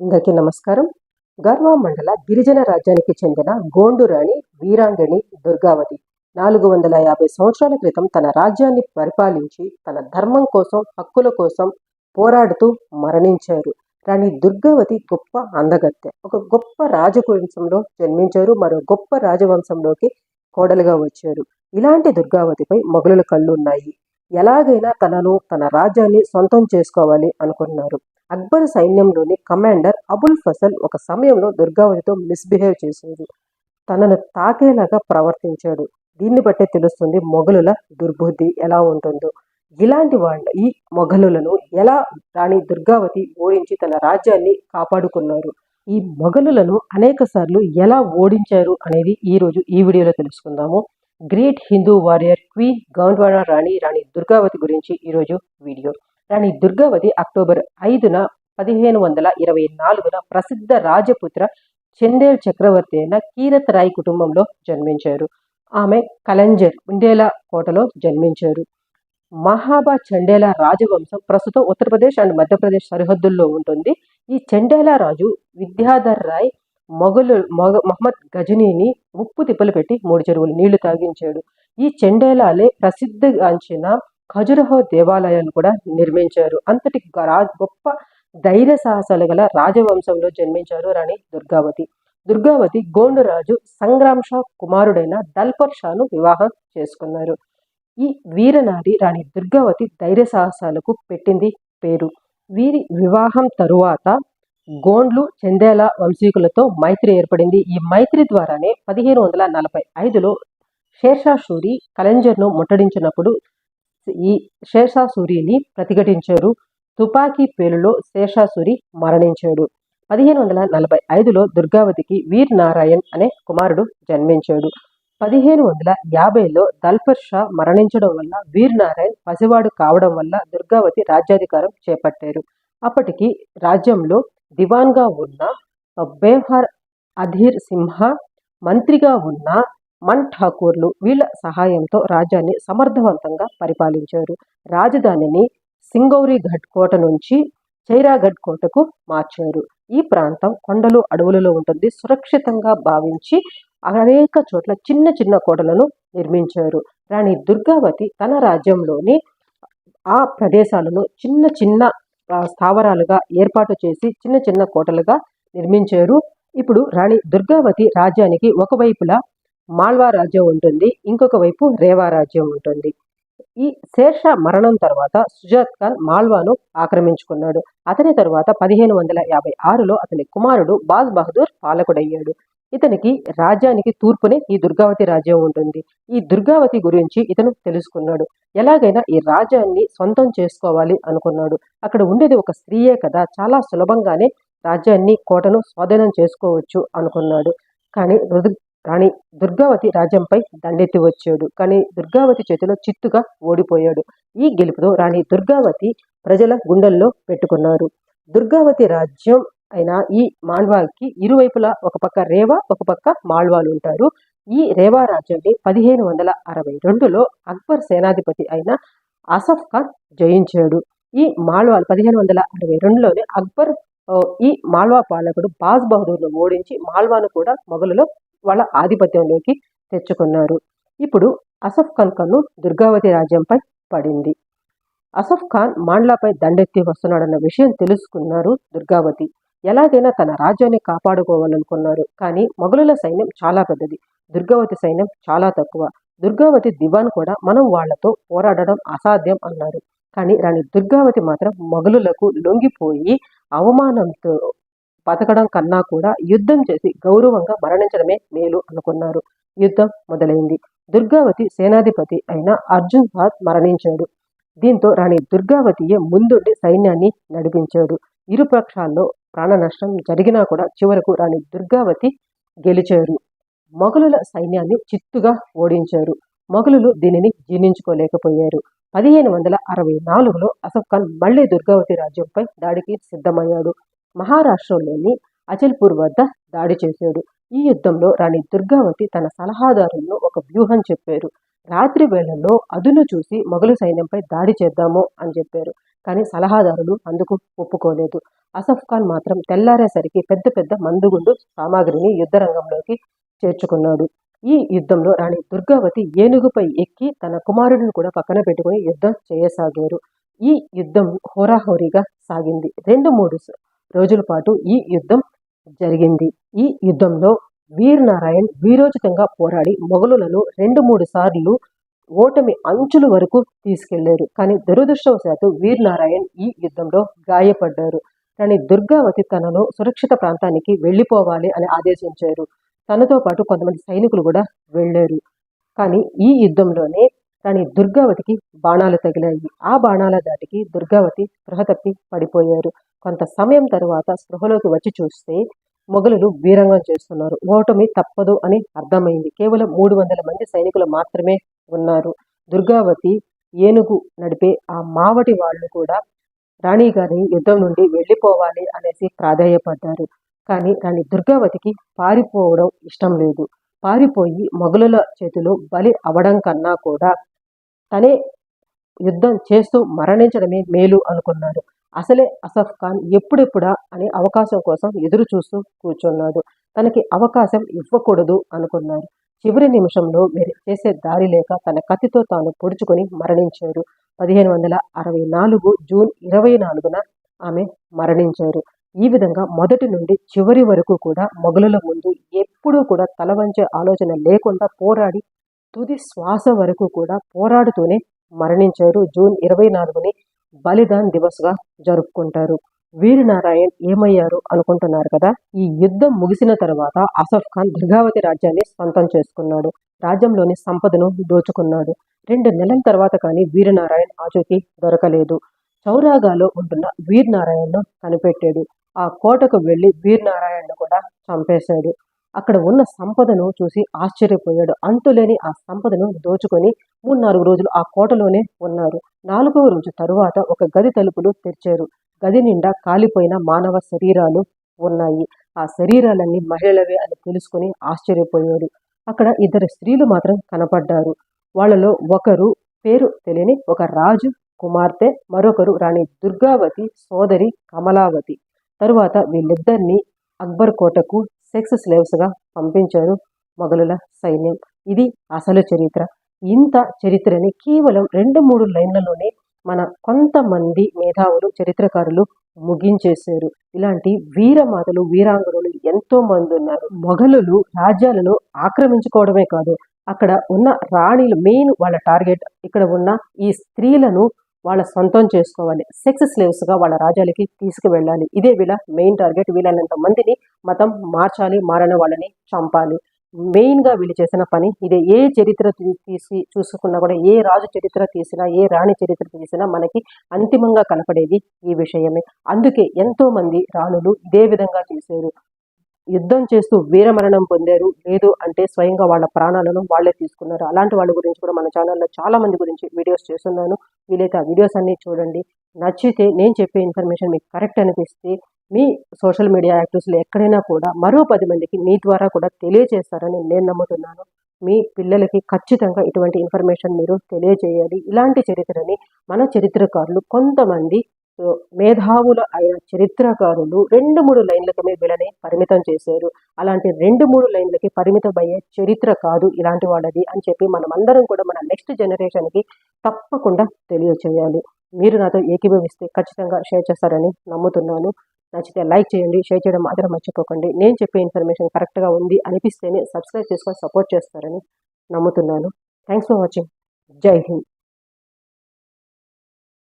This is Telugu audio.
అందరికీ నమస్కారం. గర్వా మండల గిరిజన రాజ్యానికి చెందిన గోండు రాణి వీరాంగణి దుర్గావతి నాలుగు వందల యాభై సంవత్సరాల క్రితం తన రాజ్యాన్ని పరిపాలించి తన ధర్మం కోసం హక్కుల కోసం పోరాడుతూ మరణించారు. రాణి దుర్గావతి గొప్ప అందగత్తె. ఒక గొప్ప రాజవంశంలో జన్మించారు. మరో గొప్ప రాజవంశంలోకి కోడలుగా వచ్చారు. ఇలాంటి దుర్గావతిపై మొగలుల కళ్ళు ఉన్నాయి ఎలాగైనా తనను తన రాజ్యాన్ని సొంతం చేసుకోవాలి అనుకున్నారు. అక్బర్ సైన్యంలోని కమాండర్ అబుల్ ఫసల్ ఒక సమయంలో దుర్గావతితో మిస్బిహేవ్ చేసింది. తనను తాకేలాగా ప్రవర్తించాడు. దీన్ని బట్టే తెలుస్తుంది మొఘలుల దుర్బుద్ధి ఎలా ఉంటుందో. ఇలాంటి వాళ్ళ ఈ మొఘలులను ఎలా రాణి దుర్గావతి ఓడించి తన రాజ్యాన్ని కాపాడుకున్నారు? ఈ మొఘలులను అనేక సార్లు ఎలా ఓడించారు అనేది ఈ రోజు ఈ వీడియోలో తెలుసుకుందాము. Great Hindu warrior queen Gondwana రాణి రాణి దుర్గావతి గురించి ఈరోజు వీడియో. రాణి దుర్గావతి అక్టోబర్ ఐదున పదిహేను వందల ఇరవై నాలుగున ప్రసిద్ధ రాజపుత్ర చందేల్ చక్రవర్తి అయిన కీరత్ రాయ్ కుటుంబంలో జన్మించారు. ఆమె కలంజర్ ఉండేలా కోటలో జన్మించారు. మహాబా చండేలా రాజవంశం ప్రస్తుతం ఉత్తరప్రదేశ్ అండ్ మధ్యప్రదేశ్ సరిహద్దుల్లో ఉంటుంది. ఈ చండేలా రాజు విద్యాధర్ రాయ్ మొఘలు మొగ మహమ్మద్ గజనీని ఉప్పు తిప్పలు పెట్టి మూడు చెరువులు నీళ్ళు తాగించాడు. ఈ చెండేలాలే ప్రసిద్ధిగాంచిన ఖజురహో దేవాలయాన్ని కూడా నిర్మించారు. అంతటి గొప్ప ధైర్య సాహసాలు గల రాజవంశంలో జన్మించారు రాణి దుర్గావతి. దుర్గావతి గోండురాజు సంగ్రామ్ షా కుమారుడైన దల్పర్ షాను వివాహం చేసుకున్నారు. ఈ వీరనారి రాణి దుర్గావతి ధైర్య సాహసాలకు పెట్టింది పేరు. వీరి వివాహం తరువాత గోండ్లు చందేల వంశీకులతో మైత్రి ఏర్పడింది. ఈ మైత్రి ద్వారానే పదిహేను వందల నలభై ఐదులో షేర్షా షూరి కలంజర్ను ముట్టడించినప్పుడు ఈ శేషాసూరిని ప్రతిఘటించారు. తుపాకీ పేలులో శేషాసూరి మరణించాడు. పదిహేను వందల నలభై ఐదులో దుర్గావతికి వీర్ నారాయణ్ అనే కుమారుడు జన్మించాడు. పదిహేను వందల యాభైలో దల్పర్ షా మరణించడం వల్ల వీర్ నారాయణ్ పసివాడు కావడం వల్ల దుర్గావతి రాజ్యాధికారం చేపట్టారు. అప్పటికి రాజ్యంలో దివాన్గా ఉన్న బేహార్ అధీర్ సింహ మంత్రిగా ఉన్న మన్ ఠాకూర్లు వీళ్ళ సహాయంతో రాజ్యాన్ని సమర్థవంతంగా పరిపాలించారు. రాజధానిని సింగౌరిఘడ్ కోట నుంచి చైరాగఢ్ కోటకు మార్చారు. ఈ ప్రాంతం కొండలు అడవులలో ఉంటుంది. సురక్షితంగా భావించి అనేక చోట్ల చిన్న చిన్న కోటలను నిర్మించారు. రాణి దుర్గావతి తన రాజ్యంలోని ఆ ప్రదేశాలను చిన్న చిన్న స్థావరాలుగా ఏర్పాటు చేసి చిన్న చిన్న కోటలుగా నిర్మించారు. ఇప్పుడు రాణి దుర్గావతి రాజ్యానికి ఒకవైపులా మాల్వా రాజ్యం ఉంటుంది ఇంకొక వైపు రేవా రాజ్యం ఉంటుంది. ఈ శేర్షా మరణం తర్వాత సుజాత్ ఖాన్ మాల్వాను ఆక్రమించుకున్నాడు. అతని తరువాత పదిహేను వందల యాభై ఆరులో అతని కుమారుడు బాజ్ బహదూర్ పాలకుడయ్యాడు. ఇతనికి రాజ్యానికి తూర్పునే ఈ దుర్గావతి రాజ్యం ఉంటుంది. ఈ దుర్గావతి గురించి ఇతను తెలుసుకున్నాడు. ఎలాగైనా ఈ రాజ్యాన్ని సొంతం చేసుకోవాలి అనుకున్నాడు. అక్కడ ఉండేది ఒక స్త్రీయే కదా చాలా సులభంగానే రాజ్యాన్ని కోటను స్వాధీనం చేసుకోవచ్చు అనుకున్నాడు. కానీ రాణి దుర్గావతి రాజ్యంపై దండెత్తి వచ్చాడు. కానీ దుర్గావతి చేతిలో చిత్తుగా ఓడిపోయాడు. ఈ గెలుపుతో రాణి దుర్గావతి ప్రజల గుండెల్లో పెట్టుకున్నారు. దుర్గావతి రాజ్యం అయిన ఈ మాల్వాకి ఇరువైపులా ఒక పక్క రేవా ఒక పక్క మాల్వాలు ఉంటారు. ఈ రేవా రాజ్యాన్ని పదిహేను వందల అరవై రెండులో అక్బర్ సేనాధిపతి అయిన అసఫ్ ఖాన్ జయించాడు. ఈ మాల్వాలు పదిహేను వందల అరవై రెండులోనే అక్బర్ ఈ మాల్వా పాలకుడు బాజ్ బహదూర్ను ఓడించి మాల్వాను కూడా మొఘలులో వాళ్ళ ఆధిపత్యంలోకి తెచ్చుకున్నారు. ఇప్పుడు అసఫ్ ఖాన్ కన్ను దుర్గావతి రాజ్యంపై పడింది. అసఫ్ ఖాన్ మాండ్లాపై దండెత్తి వస్తున్నాడన్న విషయం తెలుసుకున్నారు దుర్గావతి. ఎలాగైనా తన రాజ్యాన్ని కాపాడుకోవాలనుకున్నారు. కానీ మొఘలుల సైన్యం చాలా పెద్దది. దుర్గావతి సైన్యం చాలా తక్కువ. దుర్గావతి దివాన్ కూడా మనం వాళ్ళతో పోరాడడం అసాధ్యం అన్నారు. కానీ రాణి దుర్గావతి మాత్రం మొఘలులకు లొంగిపోయి అవమానంతో బతకడం కన్నా కూడా యుద్ధం చేసి గౌరవంగా మరణించడమే మేలు అనుకున్నారు. యుద్ధం మొదలైంది. దుర్గావతి సేనాధిపతి అయిన అర్జున్ బాద్ మరణించాడు. దీంతో రాణి దుర్గావతియే ముందుండి సైన్యాన్ని నడిపించాడు. ఇరుపక్షాల్లో ప్రాణ నష్టం జరిగినా కూడా చివరకు రాణి దుర్గావతి గెలిచారు. మొఘలుల సైన్యాన్ని చిత్తుగా ఓడించారు. మొఘలులు దీనిని జీర్ణించుకోలేకపోయారు. పదిహేను వందల అరవై నాలుగులో అసఫ్ ఖాన్ మళ్ళీ దుర్గావతి రాజ్యంపై దాడికి సిద్ధమయ్యాడు. మహారాష్ట్రలోని అచల్పూర్ వద్ద దాడి చేశాడు. ఈ యుద్ధంలో రాణి దుర్గావతి తన సలహాదారుల్లో ఒక వ్యూహం చెప్పారు. రాత్రి వేళల్లో అదును చూసి మొఘలు సైన్యంపై దాడి చేద్దాము అని చెప్పారు. కానీ సలహాదారులు అందుకు ఒప్పుకోలేదు. అసఫ్ ఖాన్ మాత్రం తెల్లారేసరికి పెద్ద పెద్ద మందుగుండు సామాగ్రిని యుద్ధరంగంలోకి చేర్చుకున్నాడు. ఈ యుద్ధంలో రాణి దుర్గావతి ఏనుగుపై ఎక్కి తన కుమారుడిని కూడా పక్కన పెట్టుకుని యుద్ధం చేయసాగారు. ఈ యుద్ధం హోరాహోరీగా సాగింది. రెండు మూడు రోజుల పాటు ఈ యుద్ధం జరిగింది. ఈ యుద్ధంలో వీర్ నారాయణ్ వీరోచితంగా పోరాడి మొఘలులను రెండు మూడు సార్లు ఓటమి అంచుల వరకు తీసుకెళ్ళారు. కానీ దురదృష్టవశాత్తు వీర్ నారాయణ్ ఈ యుద్ధంలో గాయపడ్డారు. కానీ దుర్గావతి తనను సురక్షిత ప్రాంతానికి వెళ్ళిపోవాలి అని ఆదేశించారు. తనతో పాటు కొంతమంది సైనికులు కూడా వెళ్ళారు. కానీ ఈ యుద్ధంలోనే కానీ దుర్గావతికి బాణాలు తగిలాయి. ఆ బాణాల దాటికి దుర్గావతి స్పృహ తప్పి పడిపోయారు. కొంత సమయం తరువాత స్పృహలోకి వచ్చి చూస్తే మొఘలులు వీరంగం చేస్తున్నారు. ఓటమి తప్పదు అని అర్థమైంది. కేవలం మూడు వందల మంది సైనికులు మాత్రమే ఉన్నారు. దుర్గావతి ఏనుగు నడిపే ఆ మావటి వాళ్ళు కూడా రాణి గారి యుద్ధం నుండి వెళ్ళిపోవాలి అనేసి ప్రాధేయపడ్డారు. కానీ రాణి దుర్గావతికి పారిపోవడం ఇష్టం లేదు. పారిపోయి మొఘలుల చేతిలో బలి అవడం కన్నా కూడా తనే యుద్ధం చేస్తూ మరణించడమే మేలు అనుకున్నారు అసలే అసఫ్ ఖాన్ ఎప్పుడెప్పుడా అనే అవకాశం కోసం ఎదురు చూస్తూ కూర్చున్నాడు. తనకి అవకాశం ఇవ్వకూడదు అనుకున్నారు చివరి నిమిషంలో మీరు చేసే దారి లేక తన కత్తితో తాను పొడుచుకొని మరణించారు పదిహేను వందల అరవై నాలుగు జూన్ ఇరవై నాలుగున ఆమె మరణించారు. ఈ విధంగా మొదటి నుండి చివరి వరకు కూడా మొఘలుల ముందు ఎప్పుడూ కూడా తల వంచే ఆలోచన లేకుండా పోరాడి తుది శ్వాస వరకు కూడా పోరాడుతూనే మరణించారు. జూన్ ఇరవై నాలుగుని బలిదాన్ దివస్గా జరుపుకుంటారు. వీరనారాయణ్ ఏమయ్యారు అనుకుంటున్నారు కదా? ఈ యుద్ధం ముగిసిన తర్వాత అసఫ్ ఖాన్ దుర్గావతి రాజ్యాన్ని సొంతం చేసుకున్నాడు. రాజ్యంలోని సంపదను దోచుకున్నాడు. రెండు నెలల తర్వాత కానీ వీరనారాయణ్ ఆచూకీ దొరకలేదు. చౌరాగాలో ఉంటున్న వీరనారాయణ్ను కనిపెట్టాడు. ఆ కోటకు వెళ్ళి వీరనారాయణ్ను కూడా చంపేశాడు. అక్కడ ఉన్న సంపదను చూసి ఆశ్చర్యపోయాడు. అంతులేని ఆ సంపదను దోచుకొని మూడు నాలుగు రోజులు ఆ కోటలోనే ఉన్నారు. నాలుగవ రోజు తరువాత ఒక గది తలుపులు తెరిచారు. గది నిండా కాలిపోయిన మానవ శరీరాలు ఉన్నాయి. ఆ శరీరాలన్నీ మహిళలవే అని తెలుసుకుని ఆశ్చర్యపోయాడు. అక్కడ ఇద్దరు స్త్రీలు మాత్రం కనపడ్డారు. వాళ్ళలో ఒకరు పేరు తెలియని ఒక రాజు కుమార్తె మరొకరు రాణి దుర్గావతి సోదరి కమలావతి. తరువాత వీళ్ళిద్దరినీ అక్బర్ కోటకు సెక్స్ స్లేవ్స్గా పంపించారు మొఘలుల సైన్యం. ఇది అసలు చరిత్ర. ఇంత చరిత్రని కేవలం రెండు మూడు లైన్లలోనే మన కొంతమంది మేధావులు చరిత్రకారులు ముగించేశారు. ఇలాంటి వీరమాతలు వీరాంగనులు ఎంతో మంది ఉన్నారు. మొఘలులు రాజ్యాలను ఆక్రమించుకోవడమే కాదు అక్కడ ఉన్న రాణిలు మెయిన్ వాళ్ళ టార్గెట్. ఇక్కడ ఉన్న ఈ స్త్రీలను వాళ్ళ సొంతం చేసుకోవాలి. సెక్స్ స్లేవ్స్గా వాళ్ళ రాజ్యాలకి తీసుకువెళ్ళాలి. ఇదే వీళ్ళ మెయిన్ టార్గెట్ వీళ్ళనంత మందిని మతం మార్చాలి మారని వాళ్ళని చంపాలి. మెయిన్గా వీళ్ళు చేసిన పని ఇదే. ఏ చరిత్ర తీసి చూసుకున్నా కూడా ఏ రాజు చరిత్ర తీసినా ఏ రాణి చరిత్ర తీసినా మనకి అంతిమంగా కనపడేది ఈ విషయమే. అందుకే ఎంతోమంది రాణులు ఇదే విధంగా చేశారు. యుద్ధం చేస్తూ వీరమరణం పొందారు. లేదు అంటే స్వయంగా వాళ్ళ ప్రాణాలను వాళ్ళే తీసుకున్నారు. అలాంటి వాళ్ళ గురించి కూడా మన ఛానల్లో చాలా మంది గురించి వీడియోస్ చేస్తున్నాను. వీలైతే ఆ వీడియోస్ అన్ని చూడండి. నచ్చితే నేను చెప్పే ఇన్ఫర్మేషన్ మీకు కరెక్ట్ అనిపిస్తే మీ సోషల్ మీడియా యాక్టివ్స్లో ఎక్కడైనా కూడా మరో పది మందికి మీ ద్వారా కూడా తెలియజేస్తారని నేను నమ్ముతున్నాను. మీ పిల్లలకి ఖచ్చితంగా ఇటువంటి ఇన్ఫర్మేషన్ మీరు తెలియజేయాలి. ఇలాంటి చరిత్రని మన చరిత్రకారులు కొంతమంది మేధావుల అయిన చరిత్రకారులు రెండు మూడు లైన్లకమే వీళ్ళని పరిమితం చేశారు. అలాంటి రెండు మూడు లైన్లకి పరిమితమయ్యే చరిత్ర కాదు ఇలాంటి వాళ్ళది అని చెప్పి మనం అందరం కూడా మన నెక్స్ట్ జనరేషన్కి తప్పకుండా తెలియచేయాలి. మీరు నాతో ఏకీభవిస్తే ఖచ్చితంగా షేర్ చేస్తారని నమ్ముతున్నాను. నచ్చితే లైక్ చేయండి షేర్ చేయడం మాత్రం మర్చిపోకండి. నేను చెప్పే ఇన్ఫర్మేషన్ కరెక్ట్గా ఉంది అనిపిస్తేనే సబ్స్క్రైబ్ చేసుకొని సపోర్ట్ చేస్తారని నమ్ముతున్నాను. Thanks for watching. Jai Hind.